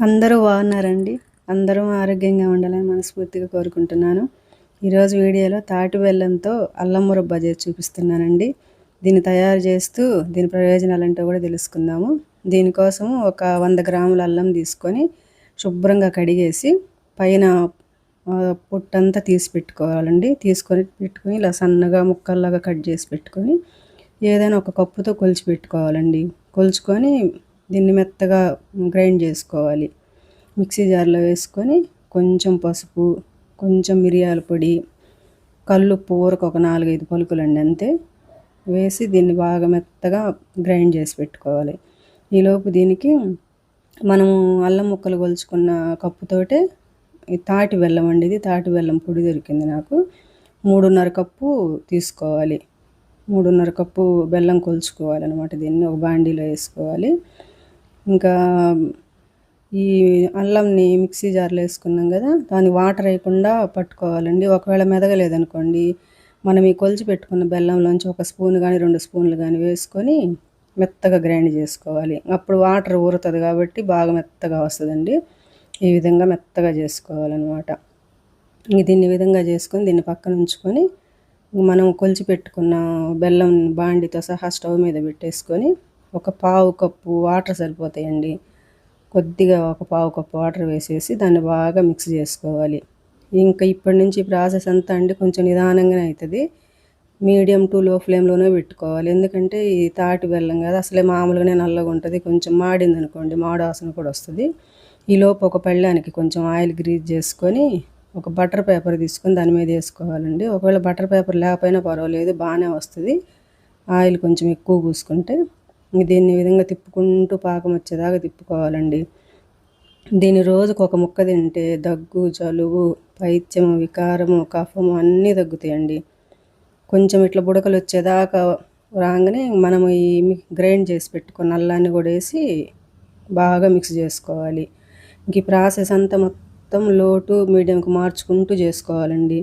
అందరూ బాగున్నారండి. అందరూ ఆరోగ్యంగా ఉండాలని మనస్ఫూర్తిగా కోరుకుంటున్నాను. ఈరోజు వీడియోలో తాటి బెల్లంతో అల్లం మురబ్బ చేసి చూపిస్తున్నానండి. దీన్ని తయారు చేస్తూ దీని ప్రయోజనాలు ఏంటో కూడా తెలుసుకుందాము. దీనికోసం ఒక వంద గ్రాముల అల్లం తీసుకొని శుభ్రంగా కడిగేసి పైన పొట్టంతా తీసి పెట్టుకోవాలండి. తీసుకొని పెట్టుకొని ఇలా సన్నగా ముక్కల్లాగా కట్ చేసి పెట్టుకొని ఏదైనా ఒక కప్పుతో కొలిచి పెట్టుకోవాలండి. కొలుచుకొని దీన్ని మెత్తగా గ్రైండ్ చేసుకోవాలి. మిక్సీ జార్లో వేసుకొని కొంచెం పసుపు కొంచెం మిరియాల పొడి కళ్ళు పూరకు ఒక నాలుగైదు పలుకులండి అంతే. వేసి దీన్ని బాగా మెత్తగా గ్రైండ్ చేసి పెట్టుకోవాలి. ఈలోపు దీనికి మనము అల్లం ముక్కలు కొలుచుకున్న కప్పుతోటే తాటి బెల్లం అండి ఇది. తాటి బెల్లం పొడి దొరికింది నాకు. మూడున్నర కప్పు తీసుకోవాలి. మూడున్నర కప్పు బెల్లం కొలుచుకోవాలన్నమాట దీన్ని. ఒక బాండీలో వేసుకోవాలి. ఇంకా ఈ అల్లంని మిక్సీ జార్లో వేసుకున్నాం కదా దాన్ని వాటర్ వేయకుండా పట్టుకోవాలండి. ఒకవేళ మెదగలేదనుకోండి మనం ఈ కొలిచి పెట్టుకున్న బెల్లంలోంచి ఒక స్పూన్ కానీ రెండు స్పూన్లు కానీ వేసుకొని మెత్తగా గ్రైండ్ చేసుకోవాలి. అప్పుడు వాటర్ ఊరుతుంది కాబట్టి బాగా మెత్తగా వస్తుందండి. ఈ విధంగా మెత్తగా చేసుకోవాలన్నమాట. దీన్ని విధంగా చేసుకొని దీన్ని పక్కన ఉంచుకొని మనం కొలిచి పెట్టుకున్న బెల్లం బాండితో సహా స్టవ్ మీద పెట్టేసుకొని ఒక పావు కప్పు వాటర్ సరిపోతాయండి. కొద్దిగా ఒక పావు కప్పు వాటర్ వేసేసి దాన్ని బాగా మిక్స్ చేసుకోవాలి. ఇంకా ఇప్పటి నుంచి ప్రాసెస్ అంతా అండి కొంచెం నిదానంగానే అవుతుంది మీడియం టు లో ఫ్లేమ్లోనే పెట్టుకోవాలి. ఎందుకంటే ఈ తాటి బెల్లం కదా అసలే మామూలుగానే నల్లగా ఉంటుంది. కొంచెం మాడింది అనుకోండి మాడాసన కూడా వస్తుంది. ఈలోపు ఒక పళ్ళానికి కొంచెం ఆయిల్ గ్రీజ్ చేసుకొని ఒక బటర్ పేపర్ తీసుకొని దాని మీద వేసుకోవాలండి. ఒకవేళ బటర్ పేపర్ లేకపోయినా పర్వాలేదు బాగానే వస్తుంది. ఆయిల్ కొంచెం ఎక్కువ పూసుకుంటే దీన్ని విధంగా తిప్పుకుంటూ పాకం వచ్చేదాకా తిప్పుకోవాలండి. దీని రోజుకు ఒక ముక్క తింటే దగ్గు జలుబు పైత్యము వికారము కఫము అన్నీ తగ్గుతాయండి. కొంచెం ఇట్లా బుడకలు వచ్చేదాకా రాగానే మనము ఈ గ్రైండ్ చేసి పెట్టుకున్న అల్లాన్ని కూడా వేసి బాగా మిక్స్ చేసుకోవాలి. ఇంక ఈ ప్రాసెస్ అంతా మొత్తం లోటు మీడియంకి మార్చుకుంటూ చేసుకోవాలండి.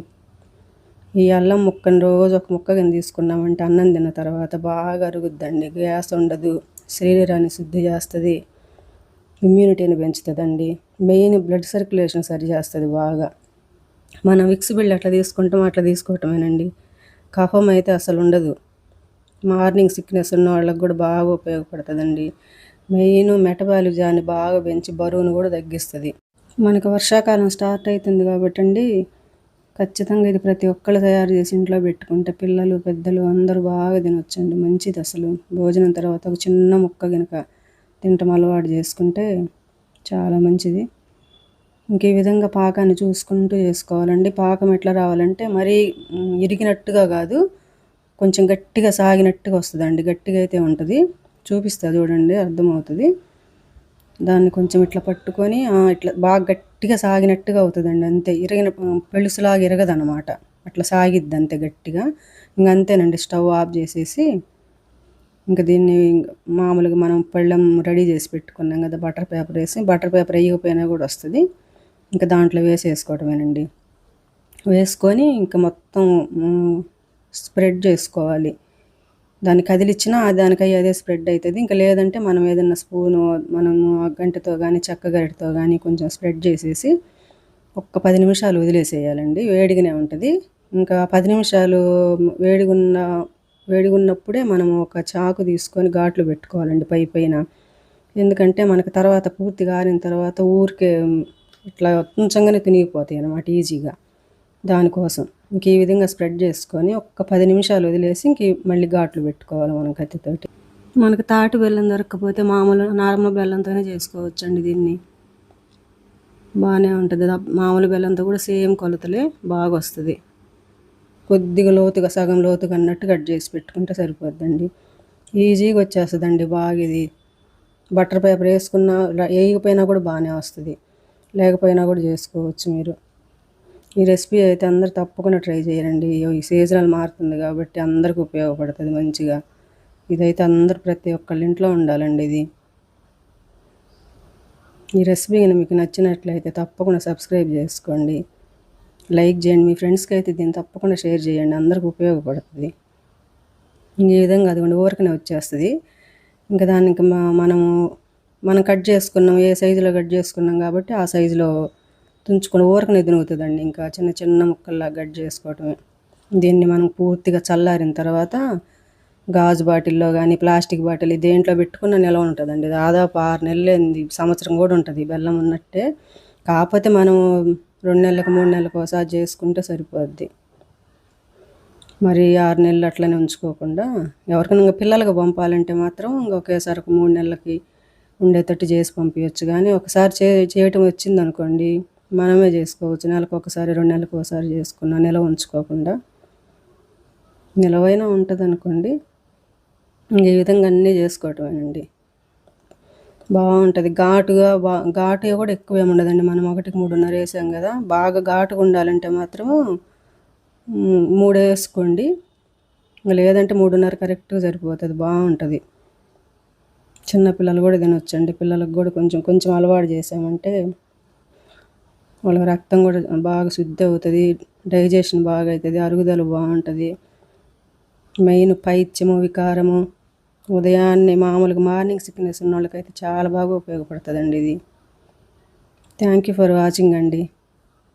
ఈ అల్లం ముక్కను రోజు ఒక ముక్క కింద తీసుకున్నామంటే అన్నం తిన్న తర్వాత బాగా అరుగుద్దండి. గ్యాస్ ఉండదు. శరీరాన్ని శుద్ధి చేస్తుంది. ఇమ్యూనిటీని పెంచుతుందండి. మెయిన్ బ్లడ్ సర్క్యులేషన్ సరి చేస్తుంది బాగా. మనం విక్స్ బిల్డ్ అట్లా తీసుకుంటాం అట్లా తీసుకోవటమేనండి. కఫం అయితే అసలు ఉండదు. మార్నింగ్ సిక్నెస్ ఉన్న వాళ్ళకి కూడా బాగా ఉపయోగపడుతుందండి. మెయిన్ మెటబాలిజాన్ని బాగా పెంచి బరువును కూడా తగ్గిస్తుంది. మనకు వర్షాకాలం స్టార్ట్ అవుతుంది కాబట్టి అండి ఖచ్చితంగా ఇది ప్రతి ఒక్కళ్ళు తయారు చేసి ఇంట్లో పెట్టుకుంటే పిల్లలు పెద్దలు అందరూ బాగా తినొచ్చండి. మంచిది అసలు. భోజనం తర్వాత ఒక చిన్న ముక్క కనుక తింటాం అలవాటు చేసుకుంటే చాలా మంచిది. ఇంక ఈ విధంగా పాకాన్ని చూసుకుంటూ చేసుకోవాలండి. పాకం ఎట్లా రావాలంటే మరీ ఇరిగినట్టుగా కాదు కొంచెం గట్టిగా సాగినట్టుగా వస్తుందండి. గట్టిగా అయితే ఉంటుంది. చూపిస్తా చూడండి అర్థమవుతుంది. దాన్ని కొంచెం ఇట్లా పట్టుకొని ఇట్లా బాగా గట్టి గట్టిగా సాగినట్టుగా అవుతుందండి అంతే. ఇరిగిన పెళుసులాగా ఇరగదనమాట అట్లా సాగిద్ది అంతే గట్టిగా. ఇంక అంతేనండి స్టవ్ ఆఫ్ చేసేసి ఇంకా దీన్ని మామూలుగా మనం పళ్ళెం రెడీ చేసి పెట్టుకున్నాం కదా బటర్ పేపర్ వేసి బటర్ పేపర్ వేయకపోయినా కూడా వస్తుంది. ఇంకా దాంట్లో వేసేసుకోవటమేనండి. వేసుకొని ఇంకా మొత్తం స్ప్రెడ్ చేసుకోవాలి. దాన్ని కదిలిచ్చినా దానికై అదే స్ప్రెడ్ అవుతుంది ఇంకా లేదంటే మనం ఏదైనా స్పూను మనము గంటతో కానీ చెక్క గరిటతో కానీ కొంచెం స్ప్రెడ్ చేసేసి ఒక్క పది నిమిషాలు వదిలేసేయాలండి. వేడిగానే ఉంటుంది. ఇంకా పది నిమిషాలు వేడిగున్న వేడిగున్నప్పుడే మనం ఒక చాకు తీసుకొని ఘాట్లు పెట్టుకోవాలండి పై పైన. ఎందుకంటే మనకు తర్వాత పూర్తిగా ఆరిన తర్వాత ఊరికే ఇట్లా కొంచెంగానే తినిగిపోతాయి అన్నమాట ఈజీగా. దానికోసం. ఇంక ఈ విధంగా స్ప్రెడ్ చేసుకొని ఒక్క పది నిమిషాలు వదిలేసి ఇంక మళ్ళీ ఘాట్లు పెట్టుకోవాలి మనం కత్తితోటి. మనకు తాటి బెల్లం దొరకకపోతే మామూలు నార్మల్ బెల్లంతోనే చేసుకోవచ్చండి దీన్ని. బాగానే ఉంటుంది. మామూలు బెల్లంతో కూడా సేమ్ కొలతలే బాగా వస్తుంది కొద్దిగా లోతుగా సగం లోతుగా అన్నట్టు కట్ చేసి పెట్టుకుంటే సరిపోద్దండి. ఈజీగా వచ్చేస్తుందండి బాగా ఇది. బటర్ పేపర్ వేసుకున్నా వేయకపోయినా కూడా బాగానే వస్తుంది. లేకపోయినా కూడా చేసుకోవచ్చు మీరు. ఈ రెసిపీ అయితే అందరు తప్పకుండా ట్రై చేయండి ఈ సీజనల్ మారుతుంది కాబట్టి అందరికి ఉపయోగపడుతుంది మంచిగా. ఇదైతే అందరు ప్రతి ఒక్కళ్ళ ఇంట్లో ఉండాలండి ఇది. ఈ రెసిపీ మీకు నచ్చినట్లయితే తప్పకుండా సబ్స్క్రైబ్ చేసుకోండి. లైక్ చేయండి. మీ ఫ్రెండ్స్కి అయితే దీన్ని తప్పకుండా షేర్ చేయండి. అందరికి ఉపయోగపడుతుంది. ఈ విధంగా అదిగోండి ఊరికనే వచ్చేస్తుంది. ఇంకా దానికి మనము మనం కట్ చేసుకున్నాం. ఏ సైజులో కట్ చేసుకున్నాం కాబట్టి ఆ సైజులో తుంచుకొని ఊరకనే దినుగుతుందండి ఇంకా చిన్న చిన్న ముక్కల్లా కట్ చేసుకోవటమే. దీన్ని మనం పూర్తిగా చల్లారిన తర్వాత గాజు బాటిల్లో కానీ ప్లాస్టిక్ బాటిల్ దేంట్లో పెట్టుకున్న నిల్వ ఉంటుందండి. దాదాపు ఆరు నెలలు సంవత్సరం కూడా ఉంటుంది. బెల్లం ఉన్నట్టే. కాకపోతే మనం రెండు నెలలకు మూడు నెలలకు ఒకసారి చేసుకుంటే సరిపోద్ది. మరి ఆరు నెలలు అట్లనే ఉంచుకోకుండా ఎవరికైనా ఇంకా పిల్లలకు పంపాలంటే మాత్రం ఇంకా ఒకేసారి ఒక మూడు నెలలకి ఉండేటట్టు చేసి పంపించచ్చు కానీ ఒకసారి చే చేయటం వచ్చింది అనుకోండి మనమే చేసుకోవచ్చు. నెలకు ఒకసారి రెండు నెలలకు ఒకసారి చేసుకున్నా నిల్వ ఉంచుకోకుండా. నిలవైనా ఉంటుంది అనుకోండి ఈ విధంగా అన్నీ చేసుకోవటమేనండి. బాగుంటుంది. ఘాటుగా బా ఘాటు కూడా ఎక్కువ ఏముండదండి మనం ఒకటికి మూడున్నర వేసాం కదా బాగా ఘాటుగా ఉండాలంటే మాత్రం మూడు వేసుకోండి. లేదంటే మూడున్నర కరెక్ట్గా సరిపోతుంది. బాగుంటుంది. చిన్నపిల్లలు కూడా తినొచ్చండి. పిల్లలకు కూడా కొంచెం కొంచెం అలవాటు చేసామంటే వాళ్ళకి రక్తం కూడా బాగా శుద్ధి అవుతుంది డైజెషన్ బాగా అవుతుంది అరుగుదల బాగుంటుంది. మెయిన్ పైత్యము వికారము ఉదయాన్నే మామూలుగా మార్నింగ్ సిక్నెస్ ఉన్న వాళ్ళకైతే చాలా బాగా ఉపయోగపడుతుందండి ఇది. థ్యాంక్ యూ ఫర్ వాచింగ్ అండి.